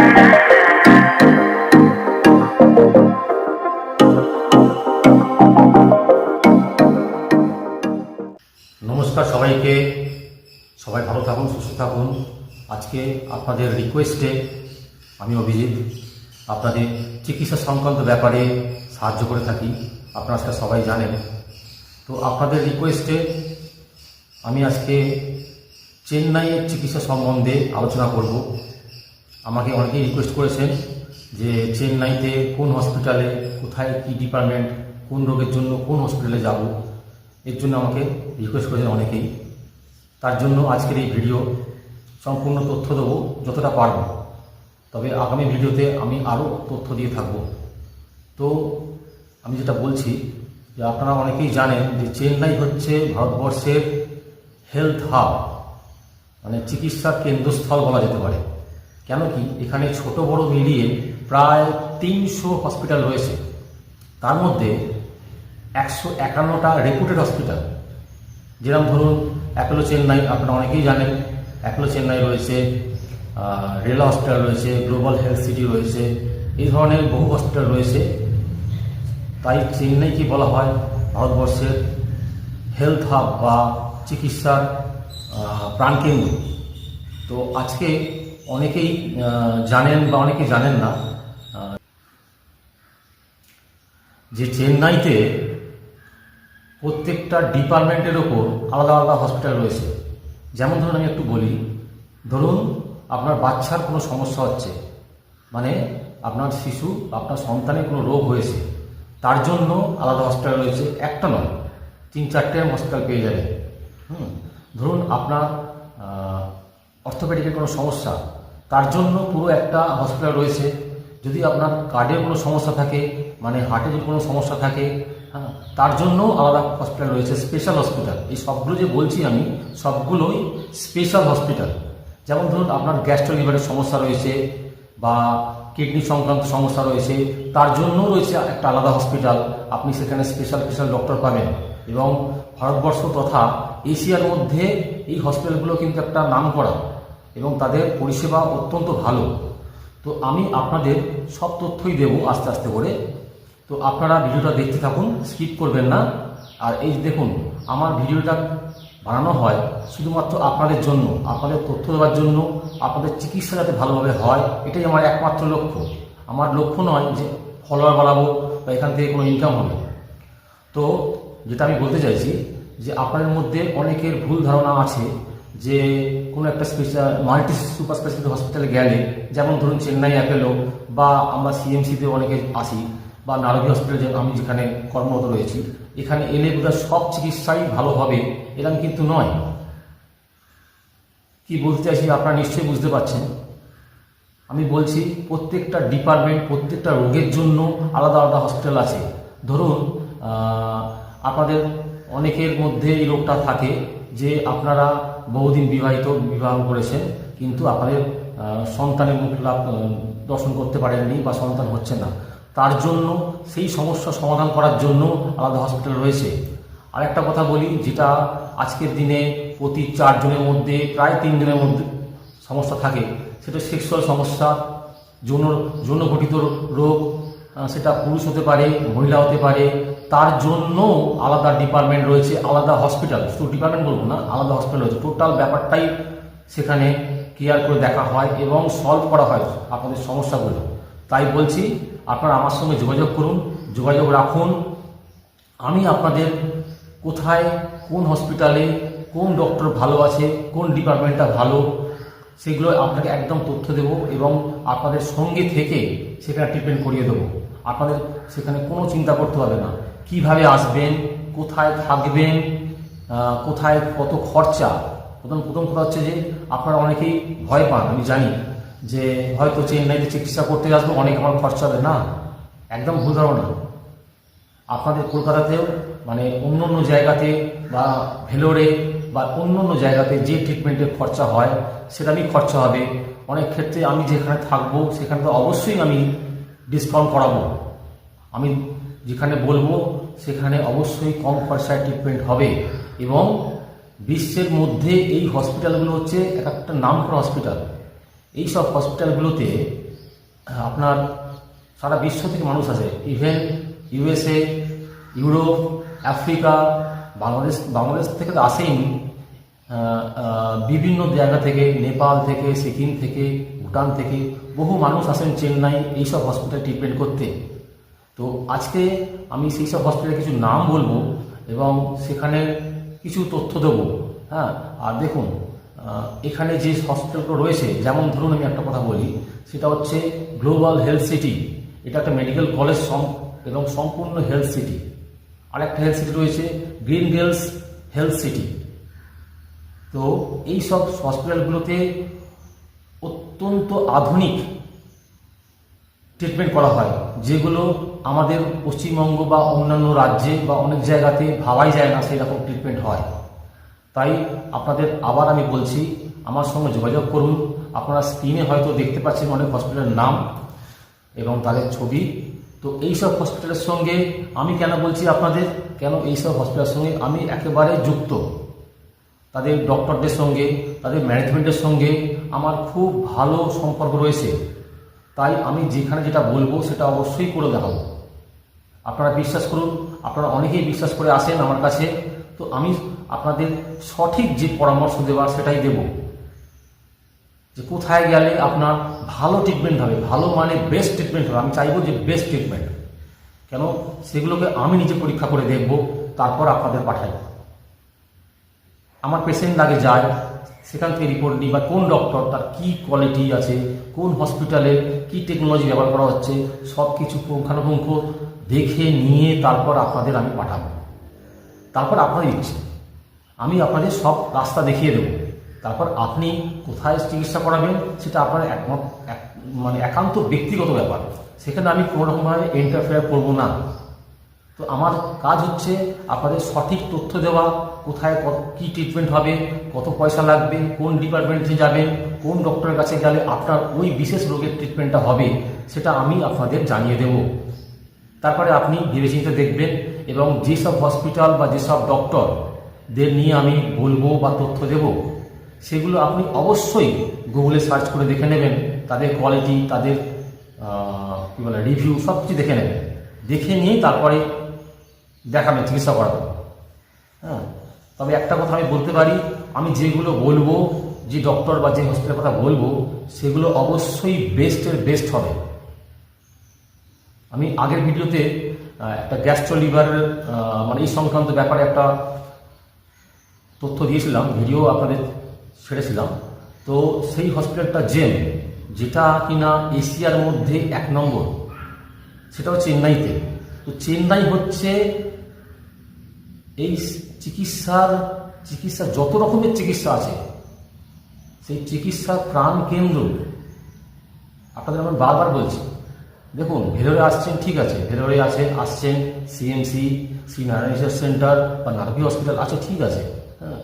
নমস্কার সবাইকে। সবাই ভালো থাকুন, সুস্থ থাকুন। আজকে আপনাদের রিকোয়েস্টে আমি অভিজিৎ আপনাদের চিকিৎসা সংক্রান্ত ব্যাপারে সাহায্য করে থাকি। আপনারা সেটা সবাই জানেন। তো আপনাদের রিকোয়েস্টে আমি আজকে চেন্নাইয়ের চিকিৎসা সম্বন্ধে আলোচনা করব। আমাকে অনেকেই রিকোয়েস্ট করেছেন যে চেন্নাইতে কোন হসপিটালে কোথায় কী ডিপার্টমেন্ট কোন রোগের জন্য কোন হসপিটালে যাব। এর জন্য আমাকে রিকোয়েস্ট করেছেন অনেকেই। তার জন্য আজকের এই ভিডিও সম্পূর্ণ তথ্য দেবো যতটা পারব। তবে আগামী ভিডিওতে আমি আরও তথ্য দিয়ে থাকব। তো আমি যেটা বলছি, যে আপনারা অনেকেই জানেন যে চেন্নাই হচ্ছে ভারতবর্ষের হেলথ হাব মানে চিকিৎসার কেন্দ্রস্থল বলা যেতে পারে। কেন কি এখানে ছোট বড় মিলিয়ে প্রায় তিনশো হসপিটাল রয়েছে। তার মধ্যে একশো একান্নটা রেপুটেড হসপিটাল যেরকম ধরুন, অ্যাপোলো চেন্নাই, আপনারা অনেকেই জানেন, অ্যাপোলো চেন্নাই রয়েছে রেলা হসপিটাল রয়েছে গ্লোবাল হেলথ সিটি রয়েছে, এই ধরনের বহু হসপিটাল রয়েছে। তাই চেন্নাইকে বলা হয় ভারতবর্ষের হেলথ হাব বা চিকিৎসার প্রাণকেন্দ্র। তো আজকে অনেকেই জানেন বা অনেকে জানেন না যে চেন্নাইতে প্রত্যেকটা ডিপার্টমেন্টের ওপর আলাদা আলাদা হসপিটাল রয়েছে। যেমন ধরুন আমি একটু বলি, ধরুন আপনার বাচ্চার কোনো সমস্যা হচ্ছে মানে আপনার শিশু, আপনার সন্তানের কোনো রোগ হয়েছে, তার জন্য আলাদা হসপিটাল রয়েছে। একটা নয়, তিন চারটে হসপিটাল পেয়ে যাবে হুম, ধরুন আপনার অর্থোপেডিকের কোনো সমস্যা তার জন্য পুরো একটা হসপিটাল রয়েছে। যদি আপনার কার্ডের কোনো সমস্যা থাকে মানে হার্টের যদি কোনো সমস্যা থাকে হ্যাঁ তার জন্য আলাদা হসপিটাল রয়েছে স্পেশাল হসপিটাল এই সবগুলো যে বলছি আমি, সবগুলোই স্পেশাল হসপিটাল যেমন ধরুন, আপনার গ্যাস্ট্রো লিভারের সমস্যা রয়েছে বা কিডনি সংক্রান্ত সমস্যা রয়েছে, তার জন্য রয়েছে একটা আলাদা হসপিটাল আপনি সেখানে স্পেশাল স্পেশাল ডক্টর পাবেন। এবং ভারতবর্ষ তথা এশিয়ার মধ্যে এই হসপিটালগুলো কিন্তু একটা নাম করা এবং তাদের পরিষেবা অত্যন্ত ভালো। তো আমি আপনাদের সব তথ্যই দেবো আস্তে আস্তে করে। তো আপনারা ভিডিওটা দেখতে থাকুন, স্কিপ করবেন না। আর এই দেখুন, আমার ভিডিওটা বানানো হয় শুধুমাত্র আপনাদের জন্য, আপনাদের তথ্য দেওয়ার জন্য, আপনাদের চিকিৎসা যাতে ভালোভাবে হয়, এটাই আমার একমাত্র লক্ষ্য। আমার লক্ষ্য নয় যে ফলোয়ার বাড়াবো বা এখান থেকে কোনো ইনকাম হবে। তো যেটা আমি বলতে চাইছি যে আপনাদের মধ্যে অনেকের ভুল ধারণা আছে যে কোনো একটা স্পেশাল মাল্টি সুপার স্পেশালিটি হসপিটালে গেলে, যেমন ধরুন চেন্নাই অ্যাপেলো বা আমরা সিএমসিতে অনেকে আসি, বা নারদী হসপিটালে আমি যেখানে কর্মরত রয়েছি, এখানে এলে বোধহয় সব চিকিৎসাই ভালো হবে এরকম কিন্তু নয়। কি বলতে চাইছি আপনারা নিশ্চয়ই বুঝতে পারছেন। আমি বলছি প্রত্যেকটা ডিপার্টমেন্ট প্রত্যেকটা রোগের জন্য আলাদা আলাদা হসপিটাল আছে। ধরুন আপনাদের অনেকের মধ্যে এই রোগটা থাকে যে আপনারা বহুদিন বিবাহিত, বিবাহ করেছেন, কিন্তু আপনাদের সন্তানের মুখ লাভ দর্শন করতে পারেননি বা সন্তান হচ্ছে না। তার জন্য, সেই সমস্যা সমাধান করার জন্য আলাদা হসপিটাল রয়েছে। আর একটা কথা বলি, যেটা আজকের দিনে প্রতি চারজনের মধ্যে, প্রায় তিনজনের মধ্যে সমস্যা থাকে। সেটা সেক্সুয়াল সমস্যা, যৌন যৌনঘটিত রোগ সেটা পুরুষ হতে পারে, মহিলা হতে পারে তার জন্য আলাদা ডিপার্টমেন্ট রয়েছে, আলাদা হসপিটাল শুধু ডিপার্টমেন্ট বলব না, আলাদা হসপিটাল রয়েছে। টোটাল ব্যাপারটাই সেখানে ক্লিয়ার করে দেখা হয় এবং সলভ করা হয় আপনাদের সমস্যাগুলো। তাই বলছি, আপনারা আমার সঙ্গে যোগাযোগ করুন, যোগাযোগ রাখুন। আমি আপনাদের কোথায়, কোন হসপিটালে কোন ডক্টর ভালো আছে, কোন ডিপার্টমেন্টটা ভালো, সেগুলো আপনাকে একদম তথ্য দেব এবং আপনাদের সঙ্গে থেকে সেখানে ট্রিটমেন্ট করিয়ে দেবো। আপনাদের সেখানে কোনো চিন্তা করতে হবে না। কীভাবে আসবেন, কোথায় থাকবেন কোথায় কত খরচা? প্রথম প্রথম কথা হচ্ছে যে আপনারা অনেকেই ভয় পান, আমি জানি, যে হয়তো চেন্নাইতে চিকিৎসা করতে আসব, অনেক আমার খরচা হবে। না, একদম ভুল ধারণা। আপনাদের কলকাতাতেও মানে অন্য অন্য জায়গাতে বা ভেলোরে বা অন্য অন্য জায়গাতে যে ট্রিটমেন্টের খরচা হয়, সেটারই খরচা হবে। অনেক ক্ষেত্রে আমি যেখানে থাকব, সেখানে তো অবশ্যই আমি ডিসকাউন্ট করাবো। আমি যেখানে বলব সেখানে অবশ্যই কম খরচায় ট্রিটমেন্ট হবে এবং বিশ্বের মধ্যে এই হসপিটালগুলো হচ্ছে এক একটা নাম করা হসপিটাল এই সব হসপিটালগুলোতে আপনার সারা বিশ্ব থেকে মানুষ আছে even USA Europe Africa Bangladesh Bangladesh থেকে তো আহ, বিভিন্ন জায়গা থেকে নেপাল থেকে সিকিম থেকে ভুটান থেকে বহু মানুষ আসেন চেন্নাই এইসব হসপিটাল ট্রিটমেন্ট করতে। তো আজকে আমি সেই সব হসপিটালের কিছু নাম বলব এবং সেখানে কিছু তথ্য দেবো হ্যাঁ? আর দেখুন এখানে যে হসপিটালগুলো রয়েছে, যেমন ধরুন আমি একটা কথা বলি, সেটা হচ্ছে গ্লোবাল হেলথ সিটি এটা একটা মেডিকেল কলেজ এবং সম্পূর্ণ হেলথ সিটি আর একটা হেলথ সিটি রয়েছে গ্রিন গেলস হেলথ সিটি তো এই সব হসপিটালগুলোতে অত্যন্ত আধুনিক ট্রিটমেন্ট করা হয়, যেগুলো আমাদের পশ্চিমবঙ্গ বা অন্যান্য রাজ্যে বা অনেক জায়গাতে ভাবাই যায় না সেই রকম ট্রিটমেন্ট হয়। তাই আপনাদের আবার আমি বলছি, আমার সঙ্গে যোগাযোগ করুন। আপনারা স্ক্রিনে হয়তো দেখতে পাচ্ছেন অনেক হসপিটালের নাম এবং তাদের ছবি। তো এইসব হসপিটালের সঙ্গে আমি কেন বলছি আপনাদের? কেন এইসব হসপিটালের সঙ্গে আমি একেবারে যুক্ত? তাদের ডক্টরদের সঙ্গে, তাদের ম্যানেজমেন্টের সঙ্গে আমার খুব ভালো সম্পর্ক রয়েছে। তাই আমি যেখানে যেটা বলব সেটা অবশ্যই করে দেখাবো। আপনারা বিশ্বাস করুন, আপনারা অনেকেই বিশ্বাস করে আসেন আমার কাছে, তো আমি আপনাদের সঠিক যে পরামর্শ দেওয়ার সেটাই দেব। যে কোথায় গেলে আপনার ভালো ট্রিটমেন্ট হবে, ভালো মানে বেস্ট ট্রিটমেন্ট হবে, আমি চাইব যে বেস্ট ট্রিটমেন্ট কেন? সেগুলোকে আমি নিজে পরীক্ষা করে দেখব, তারপর আপনাদের পাঠাই আমার পেশেন্ট আগে যায় সেখান থেকে রিপোর্ট নিই বা কোন ডক্টর তার কি কোয়ালিটি আছে, কোন হসপিটালে কি টেকনোলজি ব্যবহার করা হচ্ছে সব কিছু পুঙ্খানুপুঙ্খ দেখে নিয়ে তারপর আপনাদের আমি পাঠাবো। তারপর আপনার ইচ্ছে আমি আপনাদের সব রাস্তা দেখিয়ে দেবো। তারপর আপনি কোথায় চিকিৎসা করাবেন, সেটা আপনার একমত এক মানে একান্ত ব্যক্তিগত ব্যাপার। সেখানে আমি কোনো রকমভাবে ইন্টারফেয়ার করব না। তো আমার কাজ হচ্ছে আপনাদের সঠিক তথ্য দেওয়া কোথায় কত, কী ট্রিটমেন্ট হবে, কত পয়সা লাগবে, কোন ডিপার্টমেন্টে যাবেন, কোন ডক্টরের কাছে গেলে আপনার ওই বিশেষ রোগের ট্রিটমেন্টটা হবে, সেটা আমি আপনাদের জানিয়ে দেব। তারপরে আপনি ভেবেচিন্তে দেখবেন এবং যেসব হসপিটাল বা যেসব ডক্টরদের নিয়ে আমি বলব বা তথ্য দেব, সেগুলো আপনি অবশ্যই গুগলে সার্চ করে দেখে নেবেন, তাদের কোয়ালিটি তাদের কী বলে রিভিউ সব কিছু দেখে নেবেন। দেখে নিয়ে তারপরে দেখাবেন, চিকিৎসা করাবেন। হ্যাঁ? তবে একটা কথা আমি বলতে পারি, আমি যেগুলো বলব, যে ডক্টর বা যে হসপিটালের কথা বলব, সেগুলো অবশ্যই বেস্টের বেস্ট হবে। আমি আগের ভিডিওতে একটা গ্যাস্ট্রো লিভারের মানে এই সংক্রান্ত ব্যাপারে একটা তথ্য দিয়েছিলাম ভিডিও আপনাদের ছেড়েছিলাম। তো সেই হসপিটালটা জেম যেটা কিনা এশিয়ার মধ্যে এক নম্বর, সেটা হচ্ছে চেন্নাইতে। তো চেন্নাই হচ্ছে এই চিকিৎসার, চিকিৎসা যত রকমের চিকিৎসা আছে, সেই চিকিৎসার প্রাণ কেন্দ্র। আপনাদের আমি বারবার বলছি, দেখুন, ভেলোরে আসছেন, ঠিক আছে, ভেলোরে আছে, আসছেন সিএমসি শ্রী নারায়ণেশ্বর সেন্টার বা নারভি হসপিটাল আছে, ঠিক আছে হ্যাঁ।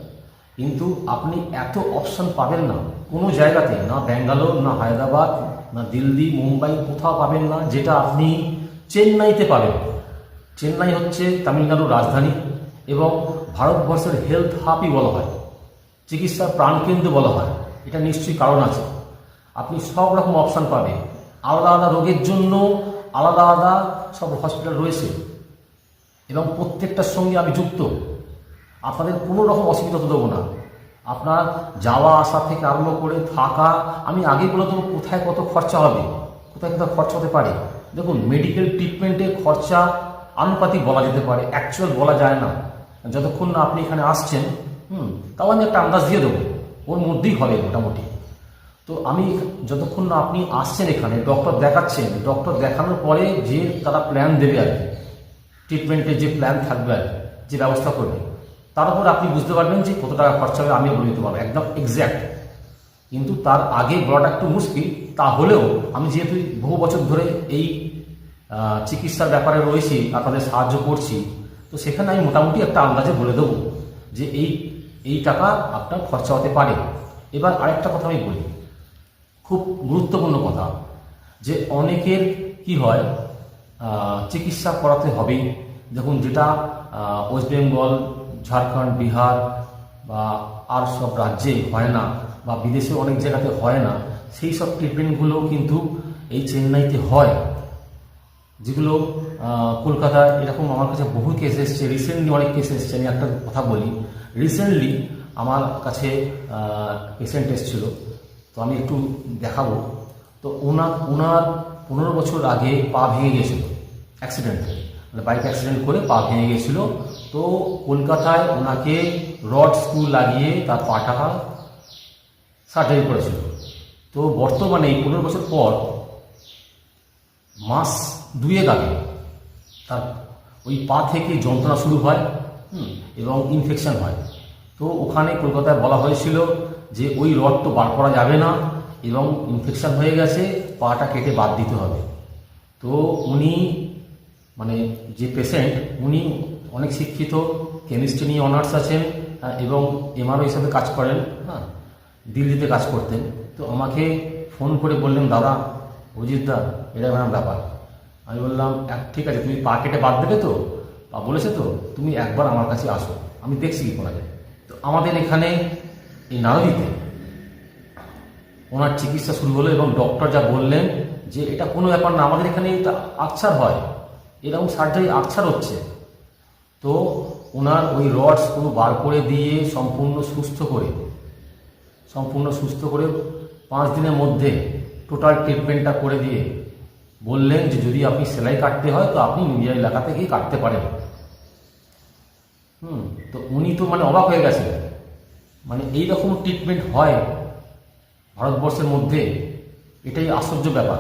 কিন্তু আপনি এত অপশন পাবেন না, কোনো জায়গাতে, না ব্যাঙ্গালোর, না হায়দ্রাবাদ, না দিল্লি, মুম্বাই, কোথাও পাবেন না, যেটা আপনি চেন্নাইতে পাবেন। চেন্নাই হচ্ছে তামিলনাড়ুর রাজধানী। এবং ভারতবর্ষের হেলথ হাবই বলা হয় চিকিৎসার প্রাণকেন্দ্র বলা হয়, এটা নিশ্চয়ই কারণ আছে। আপনি সব রকম অপশান পাবে আলাদা আলাদা রোগের জন্য আলাদা আলাদা সব হসপিটাল রয়েছে। এবং প্রত্যেকটার সঙ্গে আমি যুক্ত। আপনাদের কোনো রকম অসুবিধা তো দেবো না। আপনার যাওয়া, আসা থেকে আরম্ভ করে থাকা, আমি আগে বলে দেবো কোথায় কত খরচা হবে, কোথায় কোথায় খরচা হতে পারে। দেখুন মেডিকেল ট্রিটমেন্টের খরচা আনুপাতিক বলা যেতে পারে অ্যাকচুয়াল বলা যায় না। যতক্ষণ না আপনি এখানে আসছেন, হুম, তাও আমি একটা আন্দাজ দিয়ে দেবো। ওর মধ্যেই হবে মোটামুটি। তো আমি যতক্ষণ না আপনি আসছেন এখানে ডক্টর দেখাচ্ছেন ডক্টর দেখানোর পরে যে তারা প্ল্যান দেবে আর কি ট্রিটমেন্টের যে প্ল্যান থাকবে আর যে ব্যবস্থা করবে, তার উপর আপনি বুঝতে পারবেন যে কত টাকা খরচা হবে, আমিও বলে দিতে পারব, একদম এক্স্যাক্ট কিন্তু তার আগে বলাটা একটু মুশকিল, তাহলেও আমি যেহেতু বহু বছর ধরে এই চিকিৎসার ব্যাপারে রয়েছি, আপনাদের সাহায্য করছি তো সেখানে আমি মোটামুটি একটা আন্দাজে বলে দেবো যে এই এই টাকা আপনার খরচা হতে পারে। এবার আরেকটা কথা আমি বলি, খুব গুরুত্বপূর্ণ কথা যে অনেকের কি হয় চিকিৎসা করাতে হবে দেখুন, যেটা ওয়েস্ট বেঙ্গল, ঝাড়খণ্ড, বিহার বা আর সব রাজ্যে হয় না বা বিদেশে অনেক জায়গাতে হয় না, সেই সব ট্রিটমেন্টগুলো কিন্তু এই চেন্নাইতে হয়। যেগুলো আহ, কলকাতায় এরকম আমার কাছে বহু কেস এসছে। রিসেন্টলি অনেক কেস এসছে আমি একটা কথা বলি। রিসেন্টলি আমার কাছে পেশেন্ট এসেছিল তো আমি একটু দেখাবো। তো ওনার ওনার পনেরো বছর আগে পা ভেঙে গেছিল অ্যাক্সিডেন্টে মানে বাইক অ্যাক্সিডেন্ট করে পা ভেঙে গেছিল তো কলকাতায় ওনাকে রড স্ক্রু লাগিয়ে তার পাটা সার্জারি করেছিল। তো বর্তমানে এই পনেরো বছর পর মাস দুয়েক আগে তার ওই পা থেকে যন্ত্রণা শুরু হয় এবং ইনফেকশন হয়। তো ওখানে কলকাতায় বলা হয়েছিল যে ওই রড তো বার করা যাবে না এবং ইনফেকশন হয়ে গেছে, পাটা কেটে বাদ দিতে হবে। তো উনি মানে যে পেশেন্ট উনি অনেক শিক্ষিত কেমিস্ট্রি নিয়ে অনার্স আছেন এবং এমআরও হিসাবে কাজ করেন হ্যাঁ দিল্লিতে কাজ করতেন। তো আমাকে ফোন করে বললেন, দাদা অজিত দা এটা এরকম ব্যাপার। আমি বললাম, এক, ঠিক আছে, তুমি পা কেটে বাদ দেবে তো? বা বলেছে তো, তুমি একবার আমার কাছে আসো, আমি দেখছি কি করা যায়। তো আমাদের এখানে এই নারদিতে ওনার চিকিৎসা শুরু হলো এবং ডক্টর যা বললেন যে এটা কোনো ব্যাপার না, আমাদের এখানে এটা হয়, এরকম সার্জারি আকছার হচ্ছে। তো ওনার ওই রড স্ক্রু বার করে দিয়ে সম্পূর্ণ সুস্থ করে, সম্পূর্ণ সুস্থ করে পাঁচ দিনের মধ্যে টোটাল ট্রিটমেন্টটা করে দিয়ে বললেন যে যদি আপনি সেলাই কাটতে হয়, তো আপনি নিজের এলাকা গিয়ে কাটতে পারেন। হুম, তো উনি তো মানে অবাক হয়ে গেছেন। মানে এই রকম ট্রিটমেন্ট হয় ভারতবর্ষের মধ্যে, এটাই আশ্চর্য ব্যাপার।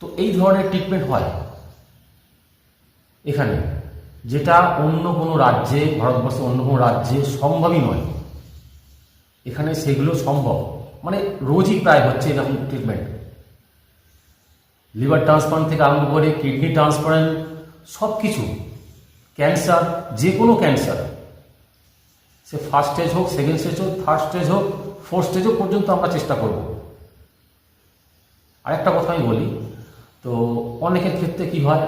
তো এই ধরনের ট্রিটমেন্ট হয় এখানে, যেটা অন্য কোনো রাজ্যে ভারতবর্ষের অন্য কোনো রাজ্যে সম্ভবই নয়। এখানে সেগুলো সম্ভব। মানে রোজই প্রায় হচ্ছে এরকম ট্রিটমেন্ট লিভার ট্রান্সপ্লান্ট থেকে আরম্ভ করে কিডনি ট্রান্সপ্লান্ট সব কিছু ক্যান্সার যে কোনো ক্যান্সার। সে ফার্স্ট স্টেজ হোক সেকেন্ড স্টেজ হোক থার্ড স্টেজ হোক ফোর্থ স্টেজ হোক পর্যন্ত আমরা চেষ্টা করব। আরেকটা কথা আমি বলি, তো অনেকের ক্ষেত্রে কি হয়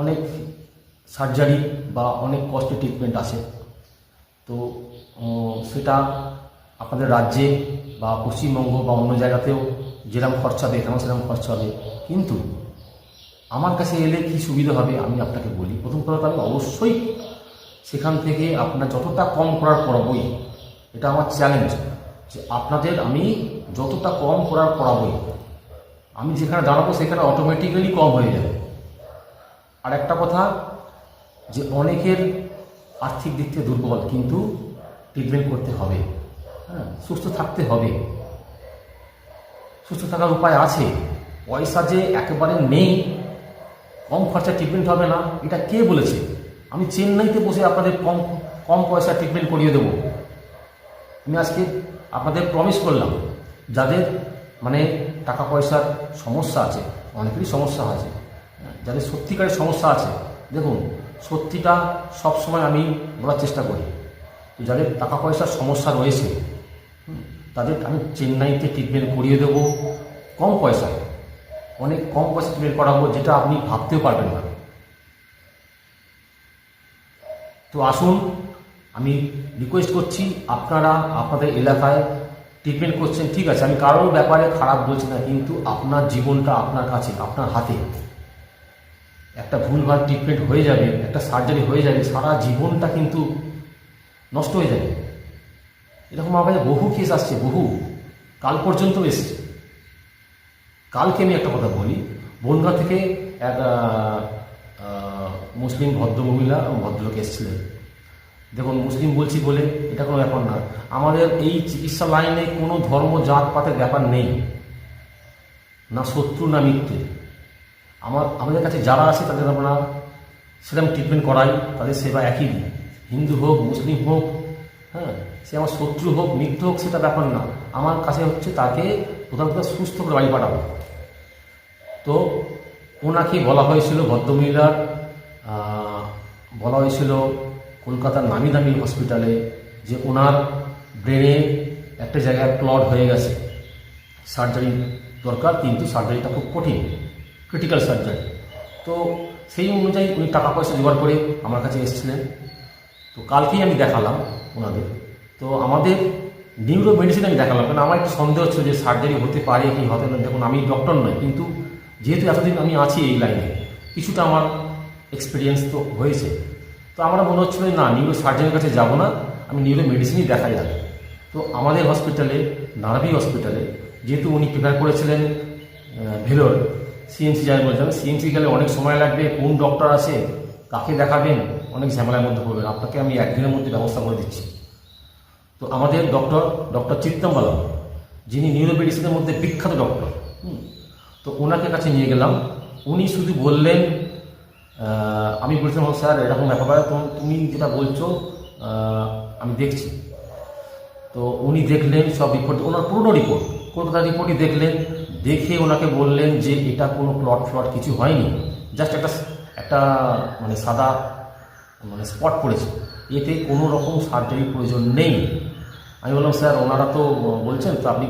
অনেক সার্জারি বা অনেক কস্টলি ট্রিটমেন্ট আছে তো সেটা আপনাদের রাজ্যে বা পশ্চিমবঙ্গ বা অন্য জায়গাতেও যেরকম খরচা হবে, এখানেও সেরকম খরচা হবে। কিন্তু আমার কাছে এলে কি সুবিধা হবে, আমি আপনাকে বলি। প্রথম কথা আমি অবশ্যই সেখান থেকে আপনার যতটা কম করার করাবই এটা আমার চ্যালেঞ্জ যে আপনাদের আমি যতটা কম করার করাবই আমি যেখানে দাঁড়াবো সেখানে অটোমেটিক্যালি কম হয়ে যাবে। আর একটা কথা, যে অনেকের আর্থিক দিক থেকে দুর্বল, কিন্তু ট্রিটমেন্ট করতে হবে। হ্যাঁ সুস্থ থাকতে হবে। সুস্থ থাকার উপায় আছে। পয়সা যে একেবারে নেই, কম খরচা ট্রিটমেন্ট হবে না, এটা কে বলেছে? আমি চেন্নাইতে বসে আপনাদের কম কম পয়সা ট্রিটমেন্ট করিয়ে দেবো। আমি আজকে আপনাদের প্রমিস করলাম, যাদের মানে টাকা পয়সার সমস্যা আছে, অনেকেরই সমস্যা আছে, যাদের সত্যিকারের সমস্যা আছে, দেখুন, সত্যিটা সবসময় আমি বলার চেষ্টা করি, যাদের টাকা পয়সার সমস্যা রয়েছে তাদের আমি চেন্নাইতে ট্রিটমেন্ট করিয়ে দেবো। কম পয়সায় অনেক কম পয়সা ট্রিটমেন্ট করাবো, যেটা আপনি ভাবতেও পারবেন না। তো আসুন, আমি রিকোয়েস্ট করছি আপনারা আপনাদের এলাকায় ট্রিটমেন্ট করছেন, ঠিক আছে। আমি কারোর ব্যাপারে খারাপ বলছি না, কিন্তু আপনার জীবনটা আপনার কাছে, আপনার হাতে। একটা ভুলভাল ট্রিটমেন্ট হয়ে যাবে, একটা সার্জারি হয়ে যাবে, সারা জীবনটা কিন্তু নষ্ট হয়ে যাবে। এরকম কাছে বহু কেস আসছে, বহু। কাল পর্যন্ত এসছে। কালকে আমি একটা কথা বলি। বনগা থেকে এক মুসলিম ভদ্রমহিলা ভদ্রলোক এসেছিলেন। দেখুন, মুসলিম বলছি বলে এটা কোনো ব্যাপার না। আমাদের এই চিকিৎসা লাইনে কোনো ধর্ম, জাত, পাতের ব্যাপার নেই। না শত্রু, না মিত্র। আমার, আমাদের কাছে যারা আছে তাদের আমরা সেরকম ট্রিটমেন্ট করাই, তাদের সেবা একই দিই। হিন্দু হোক, মুসলিম হোক হ্যাঁ সে আমার শত্রু হোক, মিত্র হোক, সেটা ব্যাপার না। আমার কাছে হচ্ছে তাকে প্রধান কথা সুস্থ করে বাড়ি পাঠাবো। তো ওনাকে বলা হয়েছিল ভদ্রমহিলার বলা হয়েছিল কলকাতার নামি দামি হসপিটালে যে ওনার ব্রেনে একটা জায়গায় ক্লড হয়ে গেছে। সার্জারি দরকার, কিন্তু সার্জারিটা খুব কঠিন, ক্রিটিক্যাল সার্জারি। তো সেই অনুযায়ী উনি টাকা পয়সা জোগাড় করে আমার কাছে এসেছিলেন। তো কালকেই আমি দেখালাম। ওনাদের। তো আমাদের নিউরো মেডিসিন আমি দেখালাম, কারণ আমার একটু সন্দেহ হচ্ছে যে সার্জারি হতে পারে কি হতে না। দেখুন, আমি ডক্টর নয়, কিন্তু যেহেতু এতদিন আমি আছি এই লাইনে কিছুটা আমার এক্সপিরিয়েন্স তো হয়েছে। তো আমার মনে হচ্ছিল না নিউরো সার্জনের কাছে যাব না, আমি নিউরো মেডিসিনই দেখাই যাবে তো আমাদের হসপিটালে নারাবি হসপিটালে যেহেতু উনি প্রিপেয়ার করেছিলেন ভেলোর সিএমসি যাই বলছিলাম সিএমসি গেলে অনেক সময় লাগবে, কোন ডক্টর আছে, কাকে দেখাবেন অনেক ঝামেলার মধ্যে পড়বেন আপনাকে আমি একদিনের মধ্যে ব্যবস্থা করে দিচ্ছি। তো আমাদের ডক্টর ডক্টর চিত্তম্বালা যিনি নিউরো মেডিসিনের মধ্যে বিখ্যাত ডক্টর হুম, তো ওনাকে কাছে নিয়ে গেলাম। উনি শুধু বললেন আমি বলছিলাম স্যার এরকম ব্যাপার তুমি যেটা বলছো আমি দেখছি। তো উনি দেখলেন সব রিপোর্ট ওনার পুরনো রিপোর্ট কলকাতার রিপোর্টই দেখলেন। দেখে ওনাকে বললেন যে এটা কোনো প্লট ফ্লট কিছু হয়নি। জাস্ট একটা একটা মানে সাদা মানে স্পট পড়েছে এতে কোনো রকম সার্জারির প্রয়োজন নেই। আমি বললাম, স্যার, ওনারা তো বলছেন তো আপনি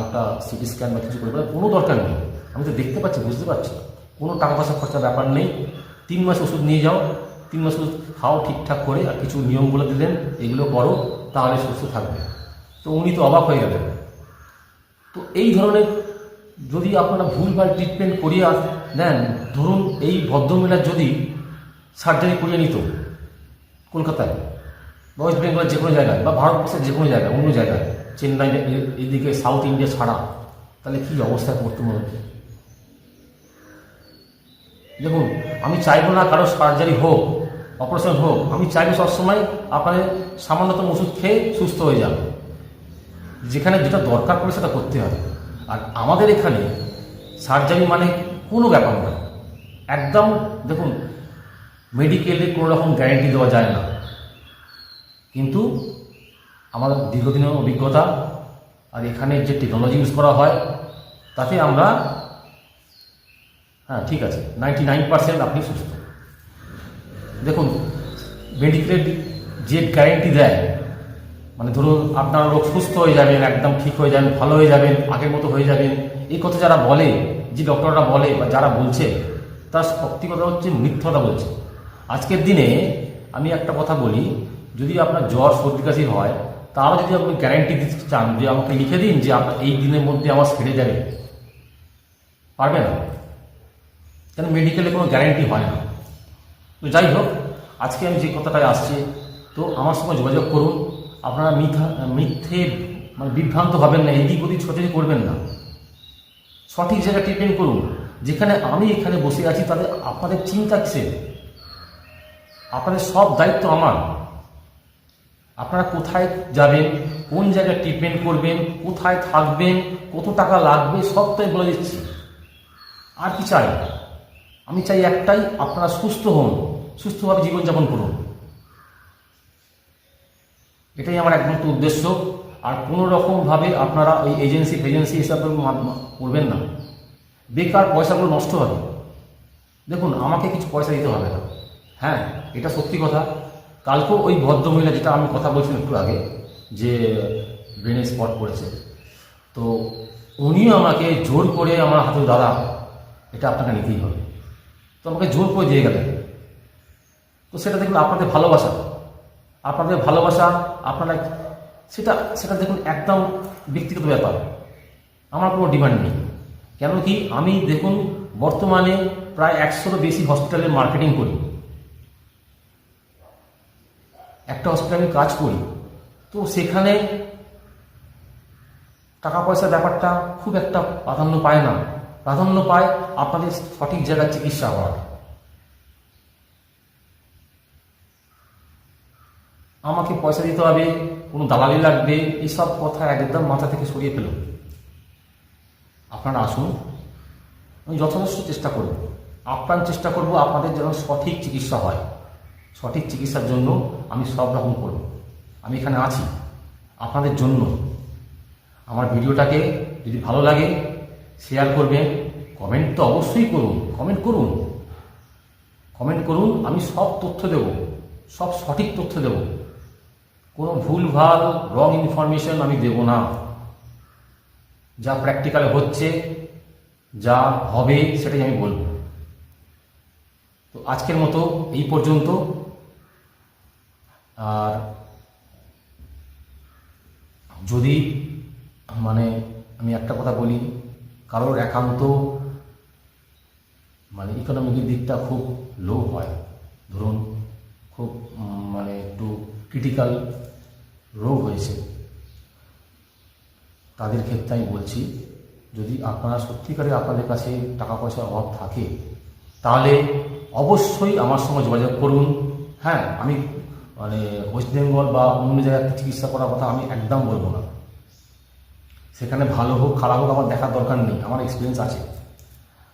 একটা সিটি স্ক্যান বা কিছু করে কোনো দরকার নেই। আমি তো দেখতে পাচ্ছি, বুঝতে পারছি। কোনো টাকা পয়সা খরচার ব্যাপার নেই। তিন মাস ওষুধ নিয়ে যাও। তিন মাস ওষুধ খাও ঠিকঠাক করে আর কিছু নিয়মগুলো দিলেন, এগুলো করো, তাহলে সুস্থ থাকবে। তো উনি তো অবাক হয়ে গেলেন। তো এই ধরনের যদি আপনারা ভুলভাল ট্রিটমেন্ট করিয়ে নেন ধরুন এই ভদ্রমহিলার যদি সার্জারি করিয়ে নিত। কলকাতায়। ওয়েস্ট বেঙ্গলের যে কোনো জায়গায় বা ভারতবর্ষের যে কোনো জায়গায়, অন্য জায়গায়। চেন্নাই এদিকে সাউথ ইন্ডিয়া ছাড়া। তাহলে কী অবস্থা করতে মনে? দেখুন, আমি চাইব না কারও সার্জারি হোক, অপারেশন হোক, আমি চাইব সবসময় আপনাদের সামান্যতম ওষুধ খেয়ে সুস্থ হয়ে যাবে যেখানে যেটা দরকার পড়ে সেটা করতে হবে। আর আমাদের এখানে সার্জারি মানে কোনো ব্যাপার নয়। একদম, দেখুন মেডিকেলে কোনো রকম গ্যারেন্টি দেওয়া যায় না। কিন্তু আমাদের দীর্ঘদিনের অভিজ্ঞতা আর এখানে যে টেকনোলজি ইউজ করা হয়, তাতে আমরা হ্যাঁ ঠিক আছে নাইনটি নাইন পার্সেন্ট আপনি সুস্থ। দেখুন মেডিকেলের যে গ্যারেন্টি দেয় মানে ধরুন আপনার রোগ সুস্থ হয়ে যাবেন একদম ঠিক হয়ে যাবেন ভালো হয়ে যাবেন আগের মতো হয়ে যাবেন এই কথা যারা বলে, যে ডক্টররা বলে বা যারা বলছে, তার সত্যি কথা হচ্ছে মিথ্যা কথা বলছে। আজকের দিনে আমি একটা কথা বলি, যদি আপনার জ্বর, সর্দি কাশি হয়, তারও যদি আপনি গ্যারান্টি দিতে চান যে আমাকে লিখে দিন যে আপনার এই দিনের মধ্যে আমার সেরে যাবে। পারবে না কেন মেডিকেলে কোনো গ্যারান্টি হয় না। তো যাই হোক, আজকে আমি যে কথাটায় আসছি, তো আমার সঙ্গে যোগাযোগ করুন। আপনারা মিথ্যা, মিথ্যে মানে বিভ্রান্ত হবেন না, এদিক ওদিক ছোটাছুটি করবেন না। সঠিক জায়গায় ট্রিটমেন্ট করুন। যেখানে আমি এখানে বসে আছি, তাদের আপনাদের চিন্তা কিসের? আপনাদের সব দায়িত্ব আমার। আপনারা কোথায় যাবেন, কোন জায়গায় ট্রিটমেন্ট করবেন, কোথায় থাকবেন, কত টাকা লাগবে সবটাই বলে দিচ্ছি। আর কি চাই? আমি চাই একটাই, আপনারা সুস্থ হন, সুস্থভাবে জীবনযাপন করুন। এটাই আমার একমাত্র উদ্দেশ্য। আর কোনো রকমভাবে আপনারা ওই এজেন্সি ফেজেন্সি এসব করবেন না। বেকার পয়সাগুলো নষ্ট হবে। দেখুন, আমাকে কিছু পয়সা দিতে হবে না। হ্যাঁ এটা সত্যি কথা। কালকেও ওই ভদ্রমহিলা যেটা আমি কথা বলছিলাম একটু আগে, যে ব্রেনে স্পট পড়েছে তো উনিও আমাকে জোর করে আমার হাতে দাদা, এটা আপনাকে নিতেই হবে। তো আমাকে জোর করে দিয়ে গেলেন। তো সেটা দেখুন, আপনাদের ভালোবাসা। আপনাদের ভালোবাসা, আপনারা সেটা সেটা দেখুন, একদম ব্যক্তিগত ব্যাপার। আমার কোনো ডিমান্ড নেই। কেন কি, আমি দেখুন, বর্তমানে প্রায় একশোরও বেশি হসপিটালের মার্কেটিং করি। একটা হসপিটালে কাজ করি, তো সেখানে টাকা পয়সার ব্যাপারটা খুব একটা প্রাধান্য পায় না। প্রাধান্য পায় আপনাদের সঠিক জায়গায় চিকিৎসা হওয়ার আমাকে পয়সা দিতে হবে, কোনো দালালি লাগবে এইসব কথা একদম মাথা থেকে সরিয়ে ফেলুন। আপনারা আসুন, আমি যথেষ্ট চেষ্টা করব। আপ্রাণ চেষ্টা করব আপনাদের যেন সঠিক চিকিৎসা হয়। সঠিক চিকিৎসার জন্য আমি সব রকম করব। আমি এখানে আছি আপনাদের জন্য। আমার ভিডিওটাকে যদি ভালো লাগে শেয়ার করবেন কমেন্ট তো অবশ্যই করুন কমেন্ট করুন। কমেন্ট করুন, আমি সব তথ্য দেব, সব সঠিক তথ্য দেব। কোনো ভুল ভালো রং ইনফরমেশন আমি দেব না। যা প্র্যাকটিক্যালে হচ্ছে, যা হবে, সেটাই আমি বলব। তো আজকের মতো এই পর্যন্ত। আর যদি মানে আমি একটা কথা বলি, কারোর একান্ত মানে ইকোনমিকের দিকটা খুব লো হয়। ধরুন, খুব মানে একটু ক্রিটিক্যাল রোগ হয়েছে। তাদের ক্ষেত্রে আমি বলছি, যদি আপনারা সত্যিকারে আপনাদের কাছে টাকা পয়সার অভাব থাকে, তাহলে অবশ্যই আমার সঙ্গে যোগাযোগ করুন। হ্যাঁ আমি মানে ওয়েস্ট বেঙ্গল বা অন্য জায়গায় চিকিৎসা করার কথা আমি একদম বলব না। সেখানে ভালো হোক, খারাপ হোক আমার দেখার দরকার নেই, আমার এক্সপিরিয়েন্স আছে।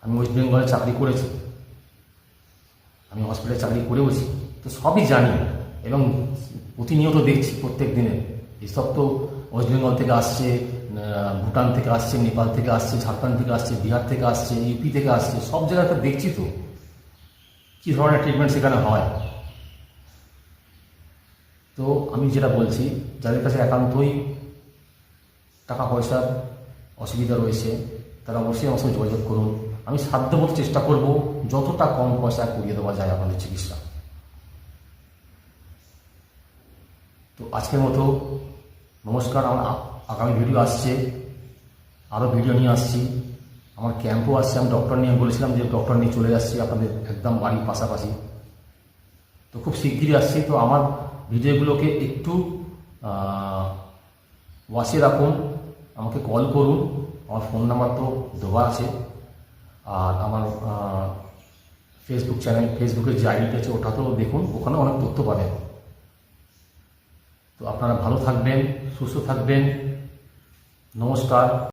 আমি ওয়েস্ট বেঙ্গলে চাকরি করেছি। আমি হসপিটালে চাকরি করেওছি। তো সবই জানি এবং প্রতিনিয়ত দেখছি প্রত্যেক দিনে। এসব তো ওয়েস্ট বেঙ্গল থেকে আসছে ভুটান থেকে আসছে, নেপাল থেকে আসছে, ঝাড়খণ্ড থেকে আসছে, বিহার থেকে আসছে, ইউপি থেকে আসছে, সব জায়গাতে দেখছি তো। কী ধরনের ট্রিটমেন্ট সেখানে হয়? তো আমি যেটা বলছি, যাদের কাছে একান্তই টাকা পয়সার অসুবিধা রয়েছে, তারা অবশ্যই আমার সঙ্গে যোগাযোগ করুন। আমি সাধ্যমতো চেষ্টা করব যতটা কম পয়সা করিয়ে দেওয়া যায় আপনাদের চিকিৎসা। তো আজকের মতো নমস্কার, আমার আগামী ভিডিও আসছে, আরও ভিডিও নিয়ে আসছি। আমার ক্যাম্পও আসছে, আমি ডক্টর নিয়ে বলেছিলাম যে ডক্টর নিয়ে চলে যাচ্ছি, আপনাদের একদম বাড়ির পাশাপাশি। তো খুব শিগগিরই আসছি। তো আমার ভিডিওগুলোকে একটু ওয়াচে রাখুন, আমাকে কল করুন, আমার ফোন নাম্বার তো দেওয়া আছে, আর আমার ফেসবুক চ্যানেল ফেসবুকের যে আইডিটা আছে, ওটাতেও দেখুন, ওখানে অনেক তথ্য পাবেন। তো আপনারা ভালো থাকবেন, সুস্থ থাকবেন, নমস্কার।